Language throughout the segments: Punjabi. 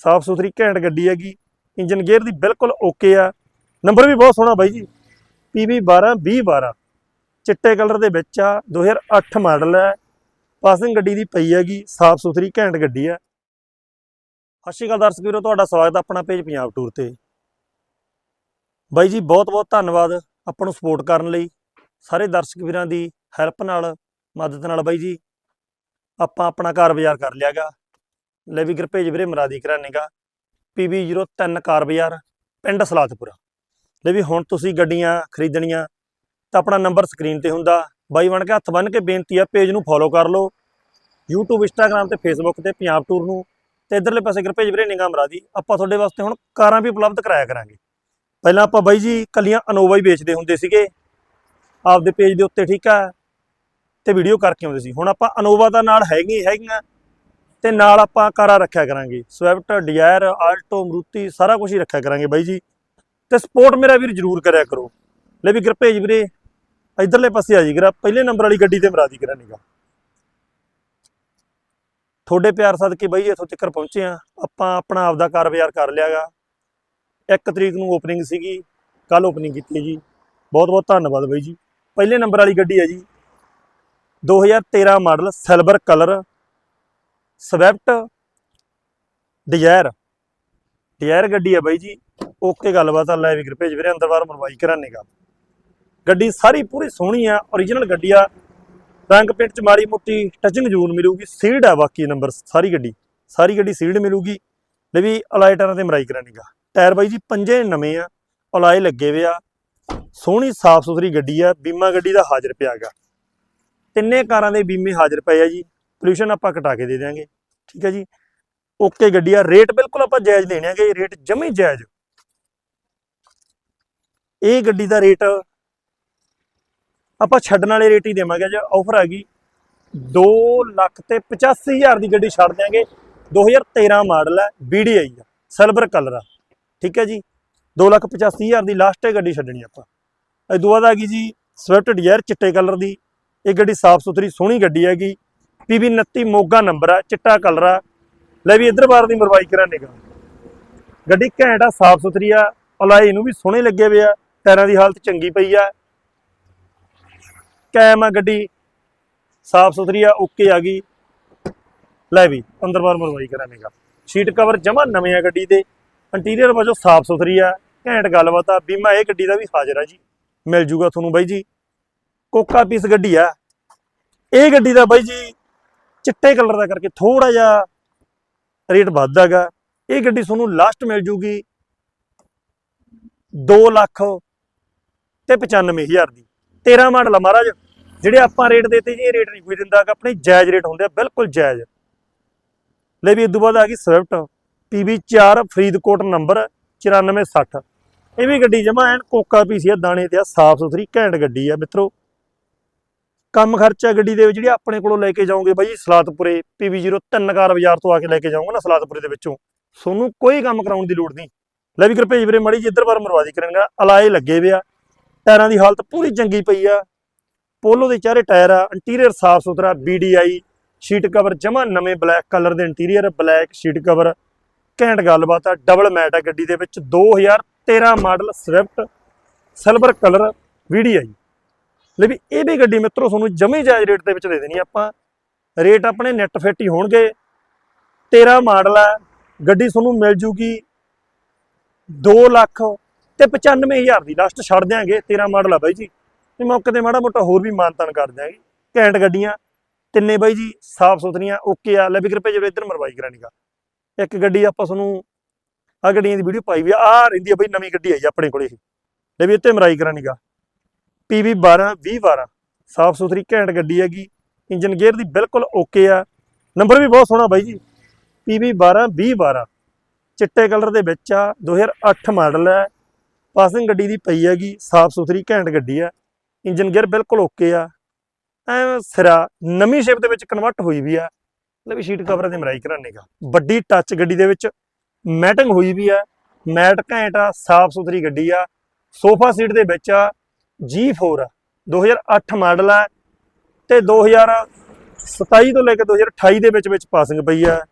ਸਾਫ਼ ਸੁਥਰੀ ਘੈਂਟ ਗੱਡੀ ਹੈਗੀ, ਇੰਜਨ ਗੇਅਰ ਦੀ ਬਿਲਕੁਲ ਓਕੇ ਆ। ਨੰਬਰ ਵੀ ਬਹੁਤ ਸੋਹਣਾ ਬਾਈ ਜੀ PB 12 2012 ਚਿੱਟੇ ਕਲਰ ਦੇ ਵਿੱਚ ਆ 2008 ਮਾਡਲ ਹੈ ਪਾਸਿੰਗ ਗੱਡੀ ਦੀ ਪਈ ਹੈਗੀ ਸਾਫ਼ ਸੁਥਰੀ ਘੈਂਟ ਗੱਡੀ ਆ। ਸਤਿ ਸ਼੍ਰੀ ਅਕਾਲ ਦਰਸ਼ਕ ਵੀਰੋ, ਤੁਹਾਡਾ ਸਵਾਗਤ ਹੈ ਆਪਣਾ ਪੇਜ ਪੰਜਾਬ ਟੂਰ ਤੇ। ਬਾਈ ਜੀ ਬਹੁਤ ਬਹੁਤ ਧੰਨਵਾਦ ਆਪਾਂ ਨੂੰ ਸਪੋਰਟ ਕਰਨ ਲਈ। ਸਾਰੇ ਦਰਸ਼ਕ ਵੀਰਾਂ ਦੀ ਹੈਲਪ ਨਾਲ, ਮਦਦ ਨਾਲ ਬਾਈ ਜੀ, ਆਪਾਂ ਆਪਣਾ ਕਾਰ ਬਾਜ਼ਾਰ ਕਰ ਲਿਆਗਾ ਲੈ ਵੀ ਭੇਜ ਵੀਰੇ ਮਰਾਦੀ ਕਰਾਨੇਗਾ PB03 ਕਾਰ ਬਾਜ਼ਾਰ, ਪਿੰਡ ਸਲਾਤਪੁਰਾ ਲੈ ਵੀ ਹੁਣ ਤੁਸੀਂ ਗੱਡੀਆਂ ਖਰੀਦਣੀਆਂ, ਤਾਂ ਆਪਣਾ ਨੰਬਰ ਸਕਰੀਨ ਤੇ ਹੁੰਦਾ। ਬਾਈ ਬਣ ਕੇ ਹੱਥ ਬੰਨ ਕੇ ਬੇਨਤੀ ਆ, ਪੇਜ ਨੂੰ ਫੋਲੋ ਕਰ ਲਓ। YouTube, Instagram ਤੇ Facebook ਤੇ ਪੰਜਾਬ ਟੂਰ ਨੂੰ। ਤੇ ਇਧਰਲੇ ਪਾਸੇ ਭੇਜ ਵੀਰੇ ਨਿਗਾਹ ਮਰਾਦੀ। ਆਪਾਂ ਤੁਹਾਡੇ ਵਾਸਤੇ ਹੁਣ ਕਾਰਾਂ ਵੀ ਉਪਲਬਧ ਕਰਾਇਆ ਕਰਾਂਗੇ। ਪਹਿਲਾਂ ਆਪਾਂ ਬਾਈ ਜੀ ਕੱਲੀਆਂ ਅਨੋਵਾ ਹੀ ਵੇਚਦੇ ਹੁੰਦੇ ਸੀਗੇ। ਆਪਦੇ ਪੇਜ ਦੇ ਉੱਤੇ ਠੀਕ ਆ। ਤੇ ਵੀਡੀਓ ਕਰਕੇ ਆਉਂਦੇ ਸੀ। ਹੁਣ ਆਪਾਂ ਅਨੋਵਾ ਦਾ ਨਾਲ ਹੈਗੀ ਹੀ ਹੈਗੀਆਂ। ਤੇ ਨਾਲ ਆਪਾਂ ਕਾਰਾਂ ਰੱਖਿਆ ਕਰਾਂਗੇ। ਸਵਿਫਟ ਡਿਜ਼ਾਇਰ ਆਲਟੋ ਮਰੂਤੀ ਸਾਰਾ ਕੁਝ ਹੀ ਰੱਖਿਆ ਕਰਾਂਗੇ ਬਾਈ ਜੀ। ਤੇ ਸਪੋਰਟ ਮੇਰਾ ਵੀਰ ਜਰੂਰ ਕਰਿਆ ਕਰੋ। ਲੈ ਵੀ ਭੇਜ ਵੀਰੇ, ਇਧਰਲੇ ਪਾਸੇ ਆ ਜੀ ਗਰਾ ਪਹਿਲੇ ਨੰਬਰ ਵਾਲੀ ਗੱਡੀ ਤੇ ਮਰਾਦੀ ਕਰਾ ਨਿਗਾ ਤੁਹਾਡੇ ਪਿਆਰ ਸਦਕੇ ਬਾਈ ਇੱਥੋਂ ਤੱਕ ਪਹੁੰਚੇ ਆ ਆਪਾਂ ਆਪਣਾ ਆਪਦਾ ਕਾਰ ਬਾਜ਼ਾਰ ਕਰ ਲਿਆਗਾ। ਇੱਕ ਤਰੀਕ ਨੂੰ ਓਪਨਿੰਗ ਸੀਗੀ ਕੱਲ ਓਪਨਿੰਗ ਕੀਤੀ ਹੈ ਜੀ। ਬਹੁਤ ਬਹੁਤ ਧੰਨਵਾਦ ਬਾਈ ਜੀ। ਪਹਿਲੇ ਨੰਬਰ ਵਾਲੀ ਗੱਡੀ ਹੈ ਜੀ। 2013 model silver colour Swift Dzire. Dzire ਗੱਡੀ ਆ ਬਾਈ ਜੀ। ਓਕੇ ਗੱਲਬਾਤ ਆ, ਲੈ ਵੀ ਭੇਜ ਵੀਰੇ, ਅੰਦਰ ਬਾਹਰ ਮਰਵਾਈ ਕਰਾਨੇਗਾ ਗੱਡੀ ਸਾਰੀ ਪੂਰੀ ਸੋਹਣੀ ਆ origignal ਗੱਡੀ ਆ। ਰੰਗ ਪੇਂਟ ਚ ਮਾੜੀ ਮੋਟੀ ਟਚਿੰਗ ਜ਼ਰੂਰ ਮਿਲੂਗੀ ਸੀਲਡ ਆ ਬਾਕੀ ਨੰਬਰ ਸਾਰੀ ਗੱਡੀ। ਸਾਰੀ ਗੱਡੀ ਸੀਲਡ ਮਿਲੂਗੀ। ਲੈ ਵੀ ਅਲਾਈ ਟਾਇਰਾਂ ਤੇ ਮਰਾਈ ਕਰਾਨੇਗਾ ਟਾਇਰ ਬਾਈ ਜੀ ਪੰਜੇ ਨਵੇਂ ਆ, ਅਲਾਈ ਲੱਗੇ ਵੇ ਆ। ਸੋਹਣੀ ਸਾਫ਼ ਸੁਥਰੀ ਗੱਡੀ ਆ, ਬੀਮਾ ਗੱਡੀ ਦਾ ਹਾਜ਼ਰ ਪਿਆ ਗਾ। ਤਿੰਨੇ ਕਾਰਾਂ ਦੇ ਬੀਮੇ ਹਾਜ਼ਰ ਪਏ ਆ ਜੀ। ਪੋਲੂਸ਼ਨ ਆਪਾਂ ਘਟਾ ਕੇ ਦੇ ਦਿਆਂਗੇ, ਠੀਕ ਹੈ ਜੀ? ਓਕੇ ਗੱਡੀ ਆ ਰੇਟ ਬਿਲਕੁਲ ਆਪਾਂ ਜਾਇਜ਼ ਦੇਣੇ ਆਗੇ ਰੇਟ ਜਮੀ ਜਾਇਜ਼। ਇਹ ਗੱਡੀ ਦਾ ਰੇਟ ਆਪਾਂ ਛੱਡਣ ਵਾਲੇ ਰੇਟ ਹੀ ਦੇਵਾਂਗੇ ਜੇ ਆਫਰ ਆ ਗਈ। 2 ਲੱਖ ਤੇ 85000 ਦੀ ਗੱਡੀ ਛੱਡ ਦਿਆਂਗੇ। 2013 ਮਾਡਲ ਹੈ BDI ਆ ਸਿਲਵਰ ਕਲਰ ਆ ਠੀਕ ਹੈ ਜੀ? 2 ਲੱਖ 85000 ਦੀ ਲਾਸਟ ਹੈ ਗੱਡੀ ਛੱਡਣੀ ਆਪਾਂ। ਇਹ ਤੋਂ ਬਾਅਦ ਆ ਗਈ ਜੀ ਸਵਿਫਟ ਡਿਜ਼ਾਇਰ ਚਿੱਟੇ ਕਲਰ ਦੀ। ਇਹ ਗੱਡੀ ਸਾਫ਼ ਸੁਥਰੀ ਸੋਹਣੀ ਗੱਡੀ ਹੈਗੀ। PB 29 ਮੋਗਾ ਨੰਬਰ ਆ, ਚਿੱਟਾ ਕਲਰ ਆ। ਲੈ ਵੀ ਇਧਰ ਬਾਰ ਦੀ ਮਰਵਾਈ ਕਰਾਨੇਗਾ ਗੱਡੀ ਘੈਂਟ ਆ, ਸਾਫ਼ ਸੁਥਰੀ ਆ ਅਲਾਈ ਨੂੰ ਵੀ ਸੋਹਣੇ ਲੱਗੇ ਹੋਏ ਆ, ਟਾਇਰਾਂ ਦੀ ਹਾਲਤ ਚੰਗੀ ਪਈ ਆ। ਕੈਮ ਆ ਗੱਡੀ, ਸਾਫ਼ ਸੁਥਰੀ ਆ ਓਕੇ ਆ ਗਈ। ਲੈ ਵੀ, ਅੰਦਰ ਬਾਰ ਮਰਵਾਈ ਕਰਾਂ ਕਰਾਨੇਗਾ ਸੀਟ ਕਵਰ ਜਮਾ ਨਵੇਂ ਆ ਗੱਡੀ ਦੇ ਇੰਟੀਰੀਅਰ ਵਜੋਂ ਸਾਫ਼ ਸੁਥਰੀ ਆ, ਘੈਂਟ ਗੱਲਬਾਤ ਆ, ਬੀਮਾ ਇਹ ਗੱਡੀ ਦਾ ਵੀ ਹਾਜ਼ਰ ਆ ਜੀ। ਮਿਲ ਜੂਗਾ ਤੁਹਾਨੂੰ ਬਾਈ ਜੀ। ਕੋਕਾ ਪੀਸ ਗੱਡੀ ਆ। ਇਹ ਗੱਡੀ ਦਾ ਬਾਈ ਜੀ ਚਿੱਟੇ ਕਲਰ ਦਾ ਕਰਕੇ ਥੋੜਾ ਜਿਹਾ ਰੇਟ ਵੱਧਦਾਗਾ ਇਹ ਗੱਡੀ ਤੁਹਾਨੂੰ ਲਾਸਟ ਮਿਲ ਜੂਗੀ 2 ਲੱਖ ਤੇ 95000 ਦੀ। 13 ਮਾਡਲ ਆ ਮਹਾਰਾਜ, ਜਿਹੜੇ ਆਪਾਂ ਰੇਟ ਦੇਤੇ ਜੀ, ਇਹ ਰੇਟ ਨਹੀਂ ਕੋਈ ਦਿੰਦਾ ਕਿ ਆਪਣੇ ਜਾਇਜ਼ ਰੇਟ ਹੁੰਦੇ ਆ, ਬਿਲਕੁਲ ਜਾਇਜ਼। ਲੈ ਵੀ ਇਦੋਂ ਬਾਅਦ ਆ ਗਈ ਸਵਿਫਟ PB4 ਫਰੀਦਕੋਟ ਨੰਬਰ 9460 ਇਹ ਵੀ ਗੱਡੀ ਜਮਾ ਐਨ ਕੋਕਾ ਪੀਸੀ ਆ, ਦਾਣੇ ਤੇ ਆ, ਸਾਫ਼ ਸੁਥਰੀ, ਘੈਂਟ ਗੱਡੀ ਆ ਮਿੱਤਰੋ। ਕੰਮ ਖਰਚਾ ਗੱਡੀ ਦੇ ਵਿੱਚ ਜਿਹੜੀ ਆਪਣੇ ਕੋਲੋਂ ਲੈ ਕੇ ਜਾਓਗੇ ਬਾਈ ਸਲਾਤਪੁਰੇ PB03 ਕਾਰ ਬਾਜ਼ਾਰ ਤੋਂ ਆ ਕੇ ਲੈ ਕੇ ਜਾਓਗੇ ਨਾ ਸਲਾਤਪੁਰੇ ਦੇ ਵਿੱਚੋਂ। ਤੁਹਾਨੂੰ ਕੋਈ ਕੰਮ ਕਰਾਉਣ ਦੀ ਲੋੜ ਨਹੀਂ। ਲੈ ਵੀ ਕਿਰਪੇ ਵੀਰੇ, ਮੜੀ ਜਿੱਧਰ ਬਾਰ ਮਰਵਾਦੀ ਕਰਨਗਾ ਅਲਾਏ ਲੱਗੇ ਵੇ ਆ। ਟਾਇਰਾਂ ਦੀ ਹਾਲਤ ਪੂਰੀ ਚੰਗੀ ਪਈ ਆ। ਪੋਲੋ ਦੇ ਚਾਰੇ ਟਾਇਰ ਆ, ਇੰਟੀਰੀਅਰ ਸਾਫ਼ ਸੁਥਰਾ BDI ਸ਼ੀਟ ਕਵਰ ਜਮਾ ਨਵੇਂ ਬਲੈਕ ਕਲਰ ਦੇ ਇੰਟੀਰੀਅਰ, ਬਲੈਕ ਸ਼ੀਟ ਕਵਰ। ਘੈਂਟ ਗੱਲਬਾਤ ਆ, ਡਬਲ ਮੈਟ ਆ ਗੱਡੀ ਦੇ ਵਿੱਚ 2013 model Swift, silver colour VDI ਲੈ ਵੀ ਇਹ ਵੀ ਗੱਡੀ ਮਿੱਤਰੋ ਤੁਹਾਨੂੰ ਜਮੀ ਜਾਇਜ਼ ਰੇਟ ਦੇ ਵਿੱਚ ਦੇ ਦੇਣੀ ਆਪਾਂ। ਰੇਟ ਆਪਣੇ ਨੈਟ ਫਿੱਟ ਹੀ ਹੋਣਗੇ। 13 ਮਾਡਲ ਆ, ਗੱਡੀ ਤੁਹਾਨੂੰ ਮਿਲ ਜੂਗੀ 2 ਲੱਖ ਤੇ 95000 ਦੀ। ਲਾਸਟ ਛੱਡ ਦਿਆਂਗੇ 13 ਮਾਡਲ ਆ ਬਾਈ ਜੀ। ਤੇ ਮੌਕੇ ਤੇ ਮਾੜਾ ਮੋਟਾ ਹੋਰ ਵੀ ਮਾਨਤਾਨ ਕਰ ਦਿਆਂਗੇ। ਘੈਂਟ ਗੱਡੀਆਂ, ਤਿੰਨੇ ਬਾਈ ਜੀ, ਸਾਫ਼ ਸੁਥਰੀਆਂ ਓਕੇ ਆ। ਲੈ ਵੀ ਕਿਰਪਾ ਜਿਹੜੇ ਇੱਧਰ ਮਰਵਾਈ ਕਰਾਣੀਗਾ ਇੱਕ ਗੱਡੀ ਆਪਾਂ ਤੁਹਾਨੂੰ ਆ ਗੱਡੀਆਂ ਦੀ ਵੀਡੀਓ ਪਾਈ ਵੀ ਆ। ਆਹ ਰਹਿੰਦੀ ਆ ਬਈ ਨਵੀਂ ਗੱਡੀ ਆਈ ਆ ਆਪਣੇ ਕੋਲੇ ਇਹ। ਲੈ ਵੀ ਇੱਥੇ ਮਰਾਈ ਕਰਾਣੀਗਾ PV 12 2012 ਸਾਫ਼ ਸੁਥਰੀ ਘੈਂਟ ਗੱਡੀ ਹੈਗੀ। ਇੰਜਨ ਗੇਅਰ ਦੀ ਬਿਲਕੁਲ ਓਕੇ ਆ। ਨੰਬਰ ਵੀ ਬਹੁਤ ਸੋਹਣਾ ਬਾਈ ਜੀ। PV 12 2012 ਚਿੱਟੇ ਕਲਰ ਦੇ ਵਿੱਚ ਆ। 2008 ਮਾਡਲ ਹੈ ਪਾਸਿੰਗ ਗੱਡੀ ਦੀ ਪਈ ਹੈਗੀ। ਸਾਫ਼ ਸੁਥਰੀ ਘੈਂਟ ਗੱਡੀ ਆ। ਇੰਜਨ ਗੇਅਰ ਬਿਲਕੁਲ ਓਕੇ ਆ। ਐ ਸਿਰਾ, ਨਵੀਂ ਸ਼ੇਪ ਦੇ ਵਿੱਚ ਕਨਵਰਟ ਹੋਈ ਵੀ ਆ। ਮਤਲਬ ਵੀ ਸ਼ੀਟ ਕਵਰ ਦੇ ਮਰਾਈ ਕਰਾਨੇਗਾ ਵੱਡੀ ਟੱਚ ਗੱਡੀ ਦੇ ਵਿੱਚ ਮੈਟਿੰਗ ਹੋਈ ਵੀ ਆ। ਮੈਟ ਘੈਂਟ ਆ। ਸਾਫ਼ ਸੁਥਰੀ ਗੱਡੀ ਆ। ਸੋਫਾ ਸੀਟ ਦੇ ਵਿੱਚ ਆ। G4 ਆ 2008 ਮਾਡਲ ਆ ਤੇ 2027 ਤੋਂ ਲੈ ਕੇ 2028 ਦੇ ਵਿੱਚ ਵਿੱਚ ਪਾਸਿੰਗ ਪਈ ਆ।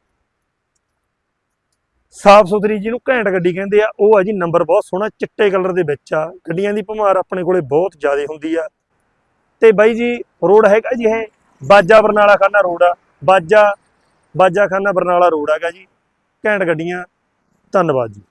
ਸਾਫ਼ ਸੁਥਰੀ ਜਿਹਨੂੰ ਘੈਂਟ ਗੱਡੀ ਕਹਿੰਦੇ ਆ, ਉਹ ਆ ਜੀ ਨੰਬਰ ਬਹੁਤ ਸੋਹਣਾ, ਚਿੱਟੇ ਕਲਰ ਦੇ ਵਿੱਚ ਆ। ਗੱਡੀਆਂ ਦੀ ਭਮਾਰ ਆਪਣੇ ਕੋਲੇ ਬਹੁਤ ਜ਼ਿਆਦਾ ਹੁੰਦੀ ਆ। ਤੇ ਬਾਈ ਜੀ ਰੋਡ ਹੈਗਾ ਜੀ ਇਹ ਬਾਜਾ ਬਰਨਾਲਾ ਖਾਨਾ ਰੋਡ ਆ। ਬਾਜਾ ਬਾਜਾ ਖਾਨਾ ਬਰਨਾਲਾ ਰੋਡ ਹੈਗਾ ਜੀ। ਘੈਂਟ ਗੱਡੀਆਂ। ਧੰਨਵਾਦ ਜੀ।